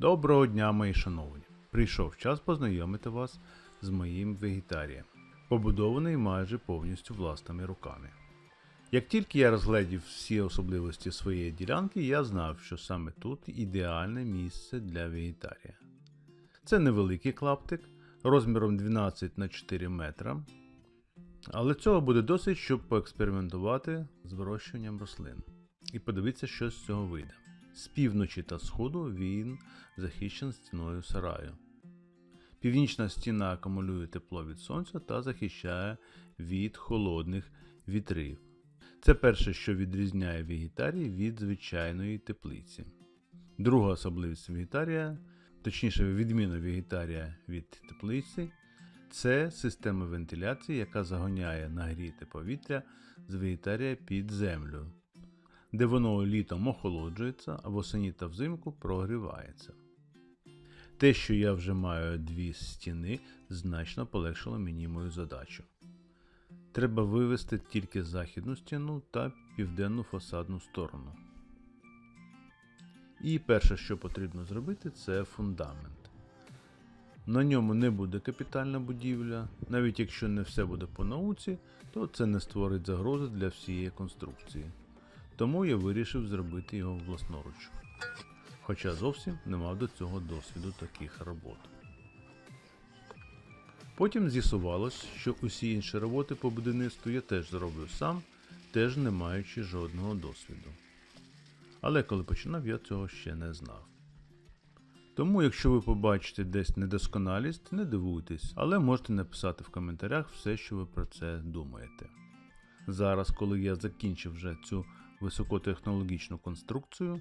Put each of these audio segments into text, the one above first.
Доброго дня, мої шановні! Прийшов час познайомити вас з моїм вегетарієм, побудований майже повністю власними руками. Як тільки я розглядів всі особливості своєї ділянки, я знав, що саме тут ідеальне місце для вегетарія. Це невеликий клаптик розміром 12 на 4 метра, але цього буде досить, щоб поекспериментувати з вирощуванням рослин і подивитися, що з цього вийде. З півночі та сходу він захищений стіною сараю. Північна стіна акумулює тепло від сонця та захищає від холодних вітрів. Це перше, що відрізняє вегетарій від звичайної теплиці. Друга особливість вегетарія, точніше, відміна вегетарія від теплиці, це система вентиляції, яка загоняє нагріте повітря з вегетарія під землю, де воно літом охолоджується, а восені та взимку прогрівається. Те, що я вже маю дві стіни, значно полегшило мені мою задачу. Треба вивести тільки західну стіну та південну фасадну сторону. І перше, що потрібно зробити, це фундамент. На ньому не буде капітальна будівля, навіть якщо не все буде по науці, то це не створить загрози для всієї конструкції. Тому я вирішив зробити його власноруч. Хоча зовсім не мав до цього досвіду таких робот. Потім з'ясувалось, що усі інші роботи по будівництву я теж зроблю сам, теж не маючи жодного досвіду. Але коли починав, я цього ще не знав. Тому, якщо ви побачите десь недосконалість, не дивуйтесь, але можете написати в коментарях все, що ви про це думаєте. Зараз, коли я закінчив вже цю високотехнологічну конструкцію,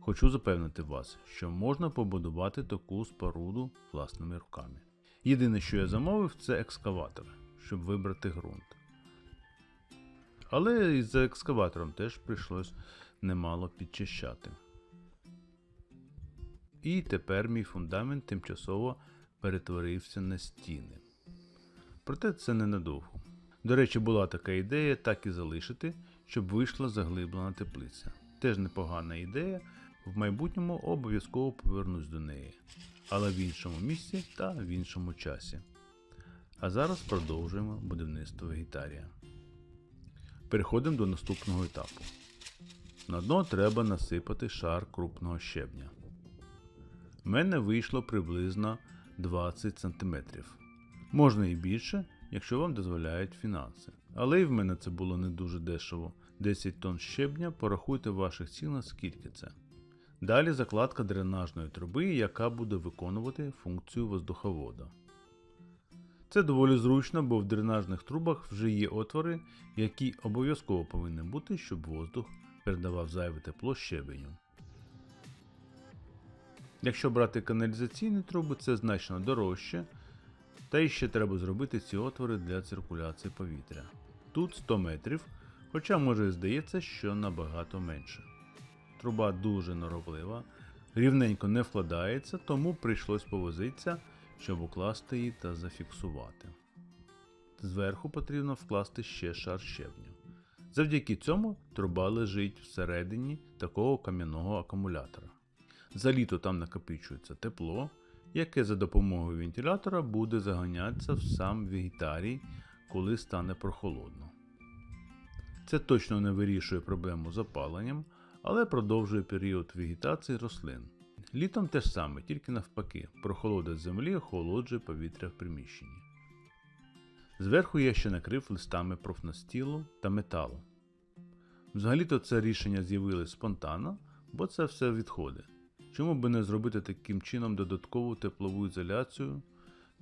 хочу запевнити вас, що можна побудувати таку споруду власними руками. Єдине, що я замовив, це екскаватор, щоб вибрати ґрунт. Але і за екскаватором теж прийшлось немало підчищати. І тепер мій фундамент тимчасово перетворився на стіни. Проте це ненадовго. До речі, була така ідея так і залишити, щоб вийшла заглиблена теплиця. Теж непогана ідея, в майбутньому обов'язково повернусь до неї, але в іншому місці та в іншому часі. А зараз продовжуємо будівництво вегетарія. Переходимо до наступного етапу. На дно треба насипати шар крупного щебня. У мене вийшло приблизно 20 см. Можна і більше, якщо вам дозволяють фінанси. Але і в мене це було не дуже дешево. 10 тонн щебня, порахуйте в ваших цінах, скільки це. Далі закладка дренажної труби, яка буде виконувати функцію воздуховода. Це доволі зручно, бо в дренажних трубах вже є отвори, які обов'язково повинні бути, щоб воздух передавав зайве тепло щебеню. Якщо брати каналізаційні труби, це значно дорожче, та ще треба зробити ці отвори для циркуляції повітря. Тут 100 метрів, хоча може і здається, що набагато менше. Труба дуже норовлива, рівненько не вкладається, тому прийшлось повозитися, щоб укласти її та зафіксувати. Зверху потрібно вкласти ще шар щебню. Завдяки цьому труба лежить всередині такого кам'яного акумулятора. За літо там накопичується тепло, яке за допомогою вентилятора буде заганятися в сам вегетарій, коли стане прохолодно. Це точно не вирішує проблему з запаленням, але продовжує період вегетації рослин. Літом те ж саме, тільки навпаки, прохолода землі охолоджує повітря в приміщенні. Зверху я ще накрив листами профнастілу та металу. Взагалі-то це рішення з'явилось спонтанно, бо це все відходи. Чому би не зробити таким чином додаткову теплову ізоляцію,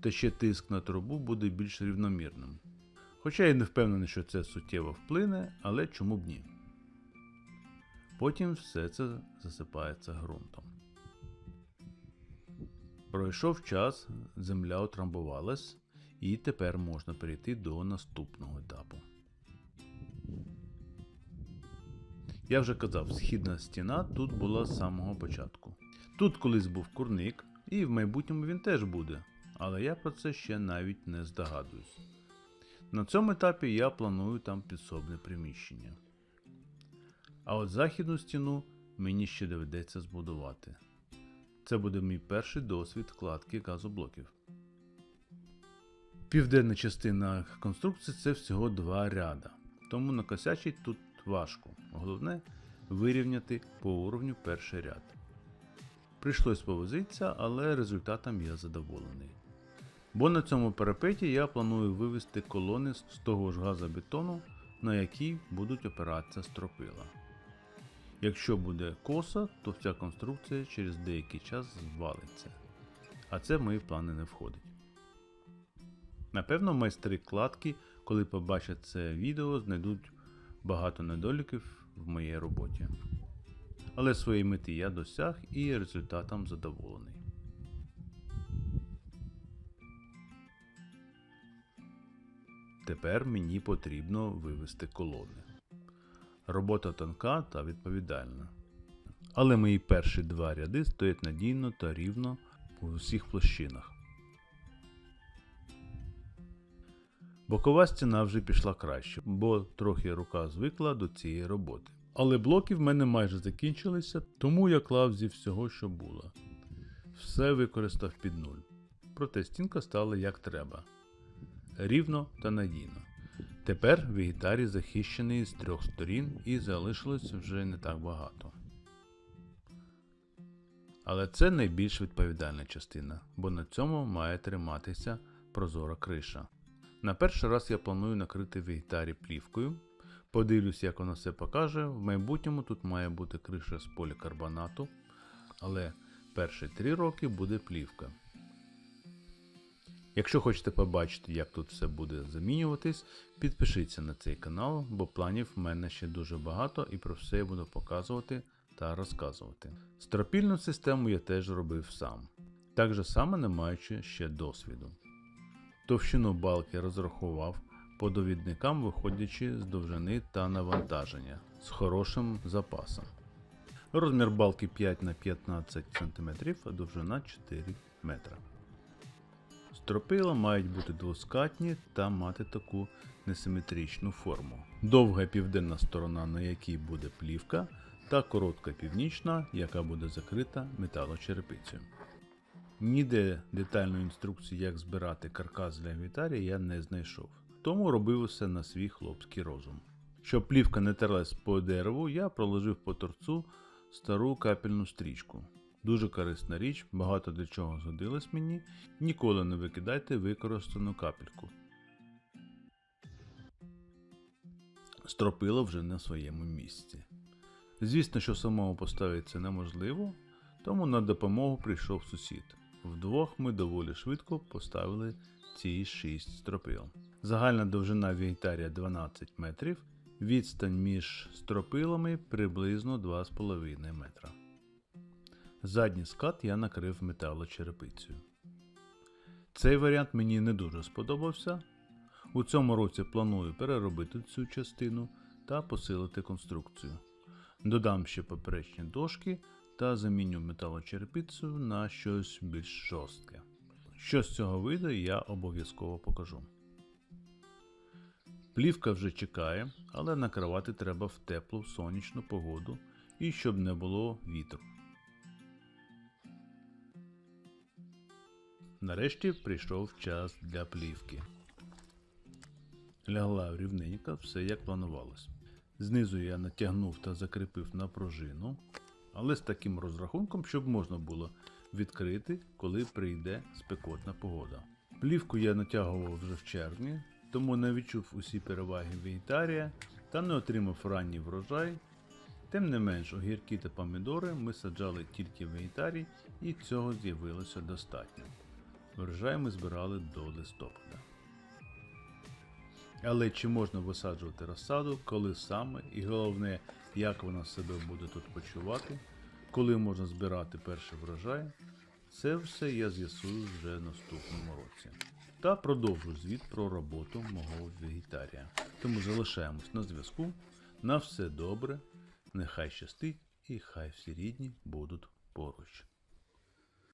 та ще тиск на трубу буде більш рівномірним. Хоча я не впевнений, що це суттєво вплине, але чому б ні. Потім все це засипається ґрунтом. Пройшов час, земля утрамбувалась, і тепер можна перейти до наступного етапу. Я вже казав, східна стіна тут була з самого початку. Тут колись був курник, і в майбутньому він теж буде, але я про це ще навіть не здогадуюсь. На цьому етапі я планую там підсобне приміщення. А от західну стіну мені ще доведеться збудувати. Це буде мій перший досвід вкладки газоблоків. Південна частина конструкції це всього два ряда, тому накосячить тут важко. Головне вирівняти по уровню перший ряд. Прийшлось повозитися, але результатом я задоволений. Бо на цьому парапеті я планую вивести колони з того ж газобетону, на який будуть опиратися стропила. Якщо буде коса, то вся конструкція через деякий час звалиться, а це в мої плани не входить. Напевно, майстри кладки, коли побачать це відео, знайдуть багато недоліків в моїй роботі. Але своєї мети я досяг і результатом задоволений. Тепер мені потрібно вивести колони. Робота тонка та відповідальна. Але мої перші два ряди стоять надійно та рівно у усіх площинах. Бокова стіна вже пішла краще, бо трохи рука звикла до цієї роботи. Але блоки в мене майже закінчилися, тому я клав зі всього, що було. Все використав під нуль. Проте стінка стала як треба. Рівно та надійно. Тепер вегетарій захищений з трьох сторін і залишилось вже не так багато. Але це найбільш відповідальна частина, бо на цьому має триматися прозора криша. На перший раз я планую накрити вегетарій плівкою. Подивлюсь, як воно все покаже. В майбутньому тут має бути криша з полікарбонату, але перші три роки буде плівка. Якщо хочете побачити, як тут все буде замінюватись, підпишіться на цей канал, бо планів в мене ще дуже багато і про все я буду показувати та розказувати. Стропільну систему я теж робив сам, так же само не маючи ще досвіду. Товщину балки розрахував по довідникам, виходячи з довжини та навантаження з хорошим запасом. Розмір балки 5 на 15 см, а довжина 4 метра. Стропила мають бути двоскатні та мати таку несиметричну форму. Довга південна сторона, на якій буде плівка, та коротка північна, яка буде закрита металочерепицею. Ніде детальної інструкції, як збирати каркас для інвентаря, я не знайшов, тому робив усе на свій хлопський розум. Щоб плівка не терлась по дереву, я проложив по торцу стару капельну стрічку. Дуже корисна річ, багато для чого згодилась мені. Ніколи не викидайте використану капельку. Стропила вже на своєму місці. Звісно, що самому поставити це неможливо, тому на допомогу прийшов сусід. Вдвох ми доволі швидко поставили ці 6 стропил. Загальна довжина вегетарія 12 метрів, відстань між стропилами приблизно 2,5 метра. Задній скат я накрив металочерепицею. Цей варіант мені не дуже сподобався. У цьому році планую переробити цю частину та посилити конструкцію. Додам ще поперечні дошки та заміню металочерепицю на щось більш жорстке. Що з цього вийде, я обов'язково покажу. Плівка вже чекає, але накривати треба в теплу сонячну погоду і щоб не було вітру. Нарешті прийшов час для плівки. Лягла рівненько, все як планувалось. Знизу я натягнув та закріпив на пружину, але з таким розрахунком, щоб можна було відкрити, коли прийде спекотна погода. Плівку я натягував вже в червні, тому не відчув усі переваги вегетарія та не отримав ранній врожай. Тим не менш, огірки та помідори ми саджали тільки в вегетарій і цього з'явилося достатньо. Врожай ми збирали до листопада. Але чи можна висаджувати розсаду, коли саме, і головне, як вона себе буде тут почувати, коли можна збирати перший врожай, це все я з'ясую вже наступному році. Та продовжу звіт про роботу мого вегетарія. Тому залишаємось на зв'язку. На все добре, нехай щастить і хай всі рідні будуть поруч.